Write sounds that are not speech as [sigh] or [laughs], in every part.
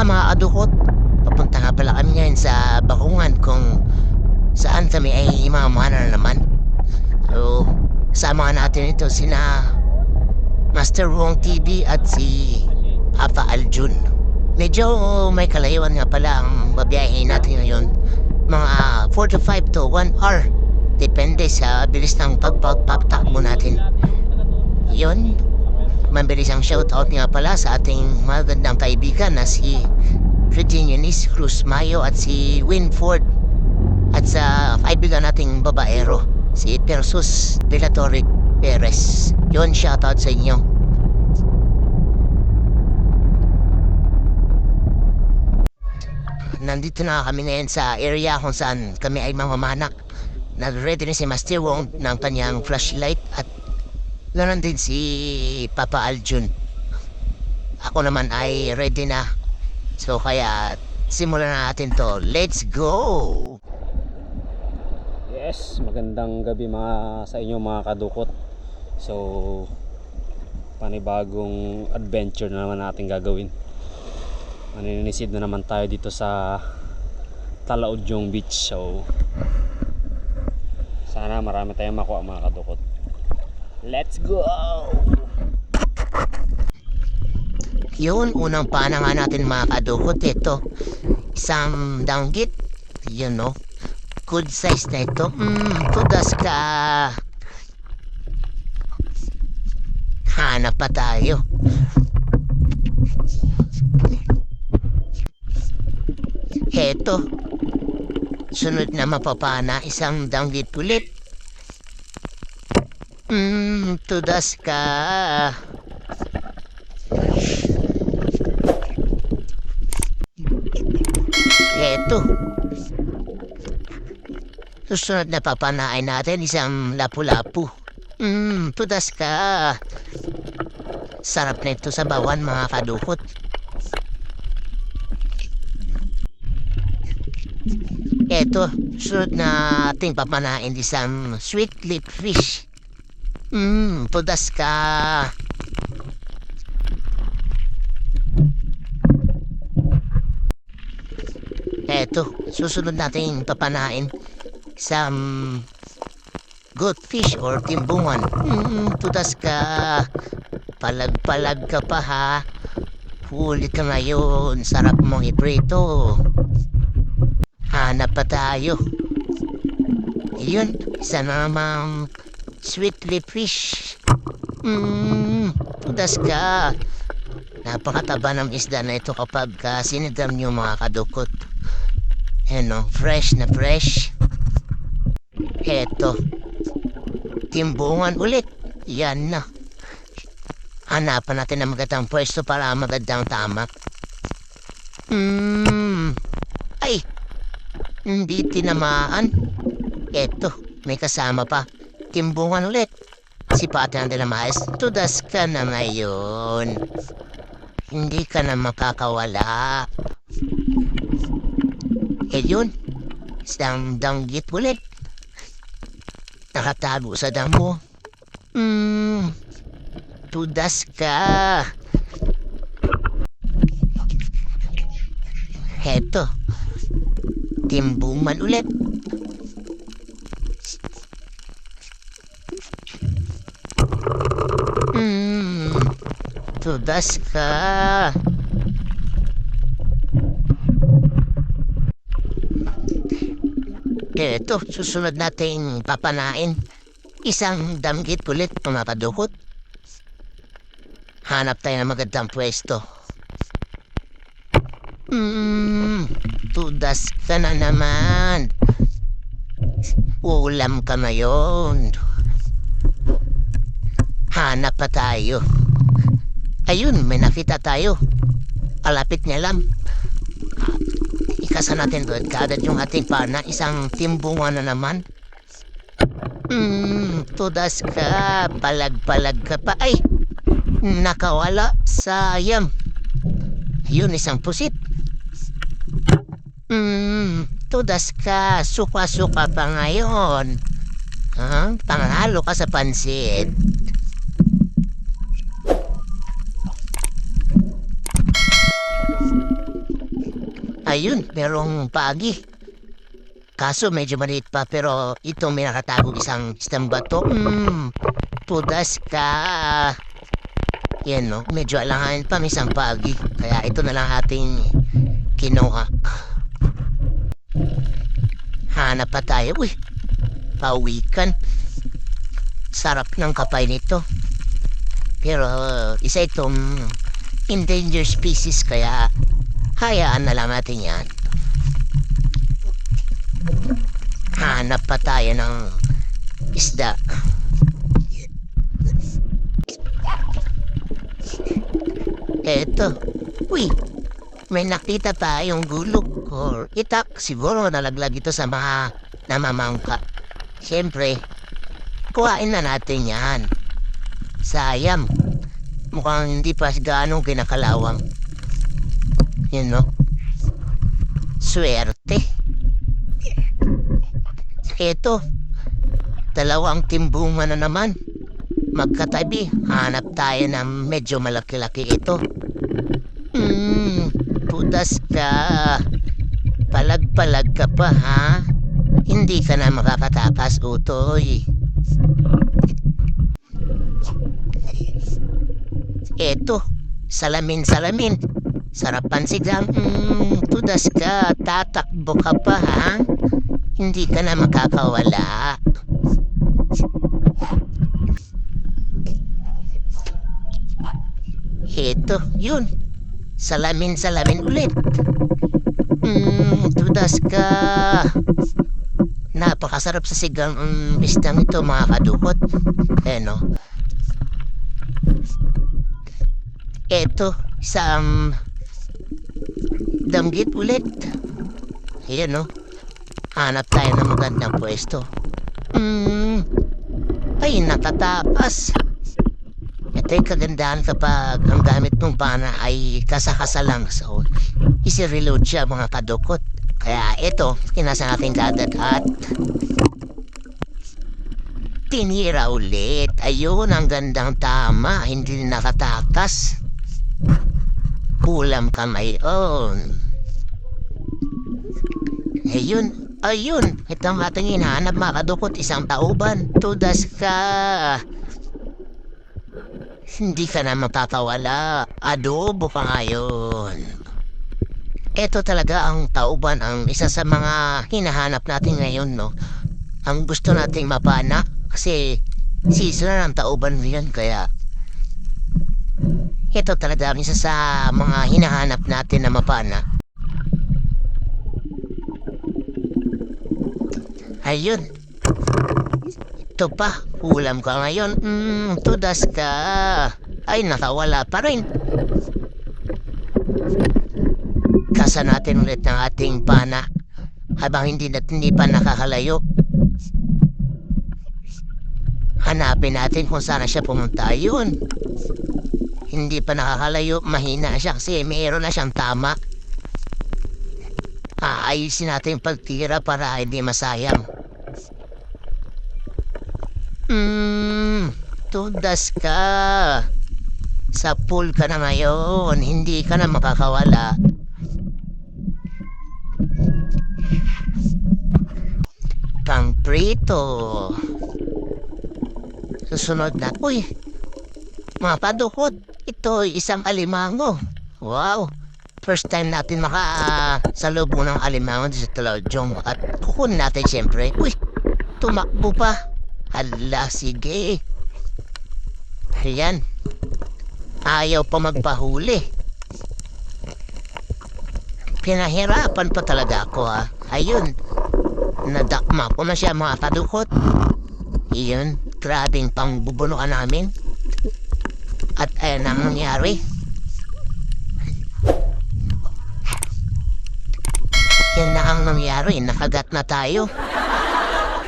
pumunta mga kadukot. Papunta nga pala kami ngayon sa Bakungan kung saan kami ay mamana na naman. So, nga natin ito sina Master Wong TV at si Papa Aljun. Medyo may kalayuan nga pala ang babiyahin natin ngayon. Mga 4 to 5 to 1 hour. Depende sa bilis ng pagpagpatakbo natin. Yun, mabilis ang shoutout nga pala sa ating magandang kaibigan na si Virginia Nis Cruz Mayo at si Winford at sa kaibigan nating babaero si Persus Velatoric Perez. Yun, shoutout sa inyo. Nandito na kami ngayon sa area kung saan kami ay mamamanak. Nag-ready na si Master Wong ng kanyang flashlight at Ganon din si Papa Aljun. Ako naman ay ready na. So kaya simulan na natin to. Let's go! Yes, magandang gabi mga sa inyo mga kadukot. So, panibagong adventure na naman natin gagawin. Maninisid na naman tayo dito sa Talaudyong Beach. So, sana marami tayong makuha mga kadukot. Let's go! Yun, unang pana nga natin mga kadukot ito. Isang danggit. Yun no. Good size na ito. Mm, tudas ka. Hanap pa tayo. Heto. Sunod na mapapana, isang danggit ulit. Hmm, tudas ka. Eto. Susunod na papanain natin isang lapu-lapu. Hmm, tudas ka. Sarap na ito sa bawan mga kadukot. Eto, sunod na ating papanain isang sweet lip fish. Hmm, tudas ka. Eto, susunod natin papanain um, goldfish or timbungan. Hmm, tudas ka. Palag-palag ka pa ha. Huli ka ngayon. Sarap mong iprito. Hanap pa tayo. Yun, isa na namang sweet lip fish. Hmm, tudas ka. Napakataba ng isda na ito kapag ka sinidam niyo mga kadukot. Ano, fresh na fresh. Eto. Timbungan ulit. Yan na. Hanapan natin ang magandang pwesto para magandang tamak. Hmm. Ay. Hindi tinamaan. Eto, may kasama pa. Timbungan ulit. Si Patan de la Maes, tudas ka na ngayon. Hindi ka na makakawala. Eh yun, isang danggit ulit. Nakatago sa damo. Hmm, tudas ka. Heto, timbuman ulit. Hmm, tudas ka. Ito, susunod nating papanain. Isang damgit ulit pumapadukot. Hanap tayo ng magandang pwesto. Hmm, tudas ka na naman. Ulam ka ngayon. Hanap pa tayo. Ayun, may nakita tayo. Kalapit niya lang. Ikasa natin doon kaagad yung ating pana. Isang timbungan na naman. Hmm, tudas ka. Palag-palag ka pa. Ay, nakawala. Sayang. Yun, isang pusit. Hmm, tudas ka. Suka-suka pa ngayon. Ha? Panghalo ka sa pansit. Ayun, merong pagi. Kaso medyo maliit pa pero ito may nakatago isang isang bato. Hmm, pudas ka. Yan no, medyo alanganin pa may isang pagi. Kaya ito na lang ating kinuha. Hanap pa tayo. Uy, pawikan. Sarap ng kapay nito. Pero isa itong endangered species kaya hayaan na lang natin yan. Hanap pa tayo ng isda. Eto. Uy, may nakita tayong gulog or itak. Siguro nalaglag ito sa mga namamangka. Siyempre, kuhain na natin yan. Sayang. Mukhang hindi pa gaano kinakalawang. Yun no? Swerte. Eto, dalawang timbungan na naman. Magkatabi, hanap tayo ng medyo malaki-laki ito. Hmm, pudas ka. Palag-palag ka pa, ha? Hindi ka na makakatakas, utoy. Eto, salamin-salamin. Sarapan sigang, mm, tudas ka, tatakbo ka pa, ha? Hindi ka na makakawala. Eto, yun. Salamin-salamin ulit. Mm, tudas ka. Napakasarap sa sigang mm, isdang ito, mga kadukot. Eh, no? Eto, isang damgit ulit. Ayan, no? Hanap tayo ng magandang pwesto. Hmm, ay natatapas. Ito yung kagandahan kapag ang gamit mong pana ay kasakasa lang. So, isi-reload siya mga kadukot. Kaya ito, kinasa natin dagat at tinira ulit. Ayun, ang gandang tama. Hindi nakatakas. Kulam kamayon. Ayun, ayun. Ito ang ating hinahanap mga kadukot. Isang tauban. Tudas ka. Hindi ka na matatawala. Adobo ka ngayon. Ito talaga ang tauban ang isa sa mga hinahanap natin ngayon, no? Ang gusto nating mapana kasi season na ng tauban yan kaya ito talaga ang isa sa mga hinahanap natin na mapana. Ayun. Ito pa, ulam ka ngayon. Mm, tudas ka. Ay, nakawala pa rin. Kasa natin ulit ng ating pana habang hindi na hindi pa nakakalayo. Hanapin natin kung saan siya pumunta. Ayun. Hindi pa nakakalayo, mahina siya kasi mayroon na siyang tama. Aayusin natin yung pagtira para hindi masayang. Hmm, tudas ka. Sa pool ka na ngayon, hindi ka na makakawala. Pang prito. Susunod na. Uy, mga padukot. Ito isang alimango. Wow. First time natin maka sa loob ng alimango sa Talaujong. At kukunin natin siyempre. Uy, tumakbo pa. Hala, sige. Ayan. Ayaw pa magpahuli. Pinahirapan pa talaga ako ha. Ayun. Nadakma ko na siya mga kadukot. Iyon, grabing pangbubunuan namin. At ayan ang nangyari. Yan na ang nangyari. Nakagat na tayo.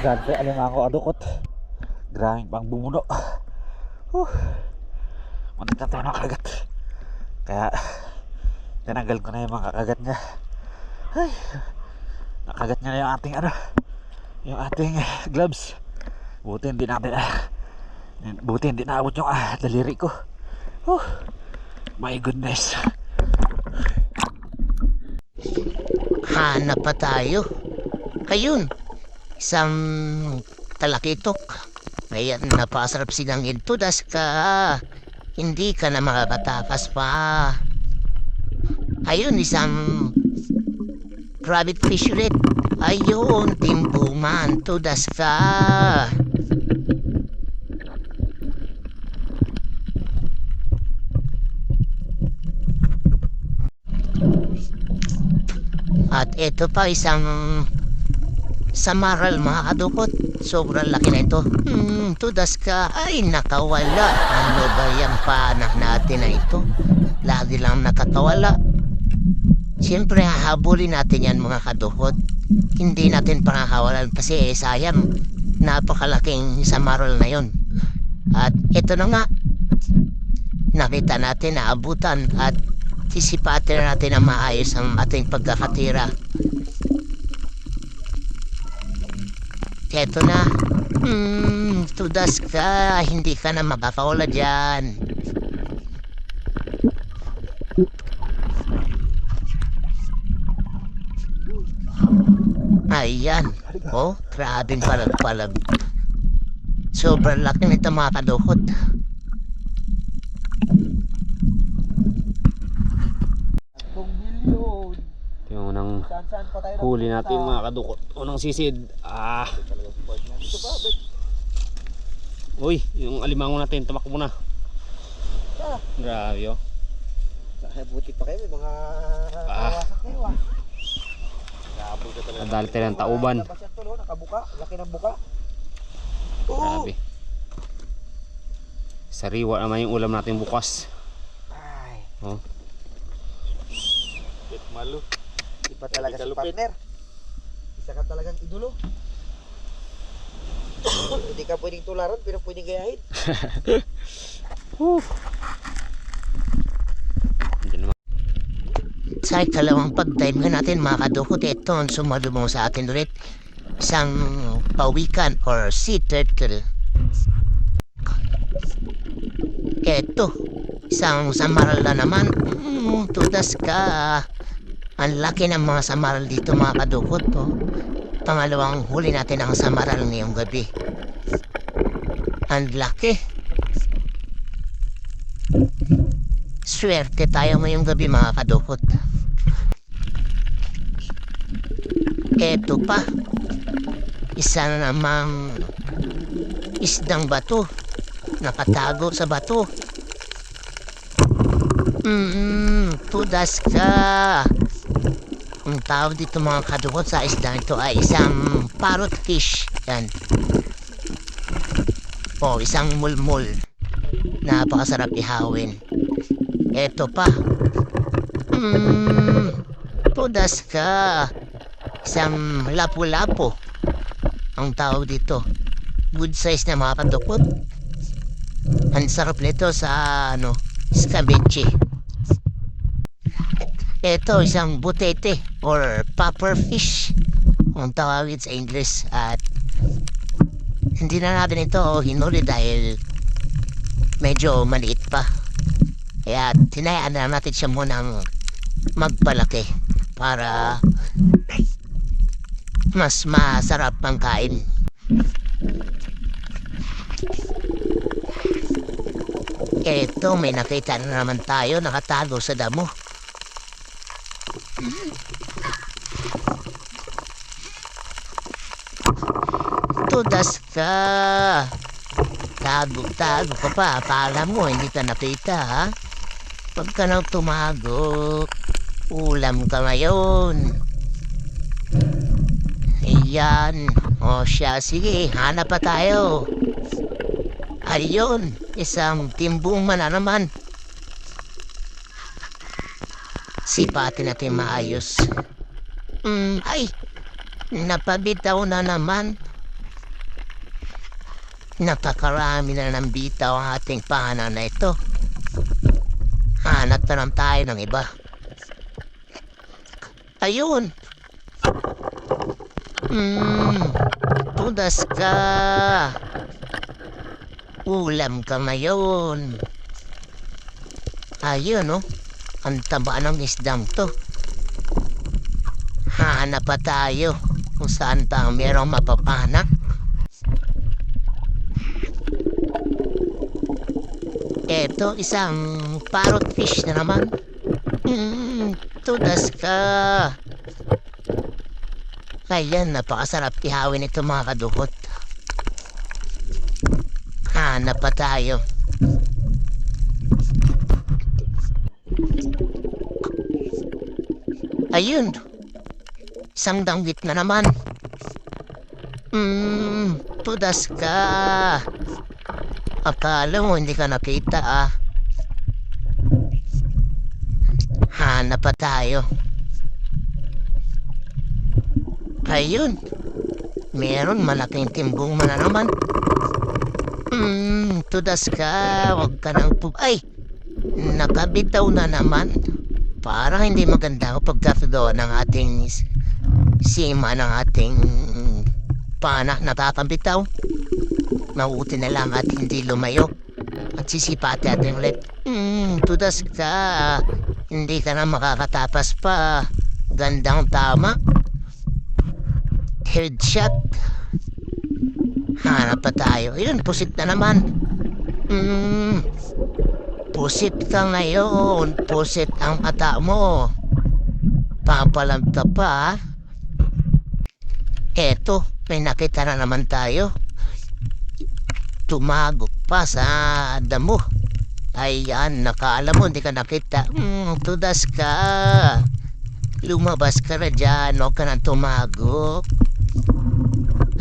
Grabe, alam nga ako adukot. Grabe pang bumuno. Huh. Na tayo ng kagat. Kaya, tinanggal ko na yung mga kagat niya. Ay, nakagat niya na yung ating ano, yung ating gloves. Buti hindi natin, ah, buti hindi naabot yung ah, daliri ko. Huh. My goodness. hanap pa tayo. Ayun, isang talakitok. Ayan, napasarap silang intudas ka. Hindi ka na makakatakas pa. Ayun, isang rabbit fish ulit. Ayun, timbuman, tudas ka. At ito pa isang samaral mga kadukot. Sobrang laki na ito. Hmm, tudas ka. Ay, nakawala. Ano ba yung panak natin na ito? Lagi lang nakakawala. Siyempre, hahabulin natin yan mga kadukot. Hindi natin pangahawalan kasi eh, sayang. Napakalaking samaral na yon. At ito na nga. Nakita natin na abutan at sisipatin natin na maayos ang ating pagkakatira. Eto na. Hmm, tudas ka. Hindi ka na makakawala dyan. Ayan. Oh, grabing palag-palag. Sobrang laki nito mga kadukot. Tatlong bilyon. Ito yung unang Saan saan pa tayo huli natin mga kadukot. Unang sisid. Ah. Uy, yung alimango natin, tumakbo na. Ah. Grabe oh. Buti pa kayo. May mga Ah. kayo ah. Nadali tayo ng tauban. Oh, nakabuka. Laki ng buka. Grabe. Sariwa naman yung ulam natin bukas. Ay. Oh. Bit malo. Iba talaga si partner. Isa ka talagang idolo. [coughs] Hindi ka pwedeng tularan pero pwedeng gayahin. [laughs] Hindi naman. Sa ikalawang pag-dive nga natin mga kadukot, ito ang sumalubong sa atin ulit. Isang pawikan or sea turtle. Ito, isang samaral na naman. Mm, tudas ka. Ang laki ng mga samaral dito mga kadukot. Oh. Pangalawang huli natin ang samaral ngayong gabi. Ang laki. Swerte tayo ngayong gabi mga kadukot. Eto pa. Isa na namang isdang bato. Nakatago sa bato. Mm, tudas ka. Ang tawag dito mga kadukot sa isdang ito ay isang parrot fish. Yan. O, isang mulmul. Napakasarap ihawin. Eto pa. Mm, tudas ka. Isang lapu-lapo. Ang tawag dito. Good size na mga kadukot. Ang sarap nito sa ano, scabeche. Ito isang butete or puffer fish. Ang tawagin sa English at hindi na natin ito hinuli dahil medyo maliit pa. Kaya tinayaan na natin siya munang magpalaki para mas masarap ang kain. Eto, may nakita na naman tayo nakatago sa damo. Tudas ka. Tago-tago ka pa. Akala mo, hindi ka nakita, ha? Huwag ka nang tumago. Ulam ka ngayon. Ayan. O siya, sige, hanap pa tayo. Ayun, isang timbungan na naman. Sipatin natin maayos. Mm, ay, napabitaw na naman. Napakarami na ng bitaw ang ating pahanan na ito. Hanap na lang tayo ng iba. Ayun. Hmm, tudas ka. Ulam ka ngayon. Ayun, oh. Ang taba ng isdang to. Hanap pa tayo kung saan pa merong mapapana. Eto, isang parrot fish na naman. Hmm, tudas ka. Ayan, napakasarap ihawin ito mga kadukot. Hanap pa tayo. Ayun. Isang danggit na naman. Hmm, tudas ka. Akala mo hindi ka nakita ah. Hanap pa tayo. Ayun. Meron malaking timbong mo na naman. Hmm, tudas ka. Huwag ka nang pub... Ay! Nakabitaw na naman. Parang hindi maganda kapag doon ng ating sima ng ating pana natatambitaw. Mabuti na lang at hindi lumayo. At sisipati ating ulit. Hmm, tudas ka. Hindi ka na makakatapas pa. Gandang tama. Headshot. Hanap pa tayo. Yun, pusit na naman. Hmm. Pusit ka ngayon. Pusit ang mata mo. Papalamta pa. Eto, may nakita na naman tayo. Tumagok pa sa damo. Ayan, nakaalam mo, hindi ka nakita. Hmm, tudas ka. Lumabas ka na dyan, huwag ka nang tumagok.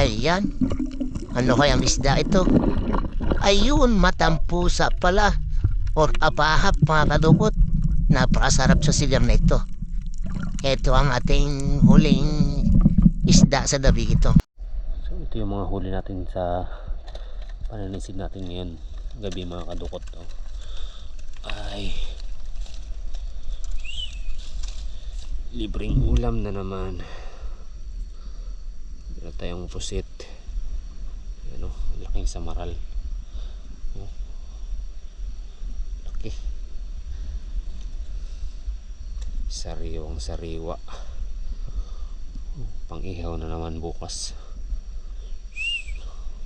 Ayan, ano kayang isda ito? Ayun, matampusa pala. Or apahap mga kadukot. Napakasarap sa sigar na ito. Ito ang ating huling isda sa dabi ito. So ito yung mga huli natin sa pananisid natin ngayon gabi mga kadukot oh. ay. Libreng ulam na naman. Meron tayong pusit. Ano laking samaral. Oh. laki. Sariwang sariwa. Oh, pang ihaw na naman bukas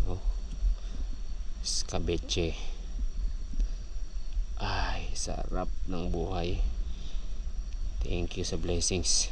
oh. Scabeche. Ay, sarap ng buhay. Thank you sa blessings.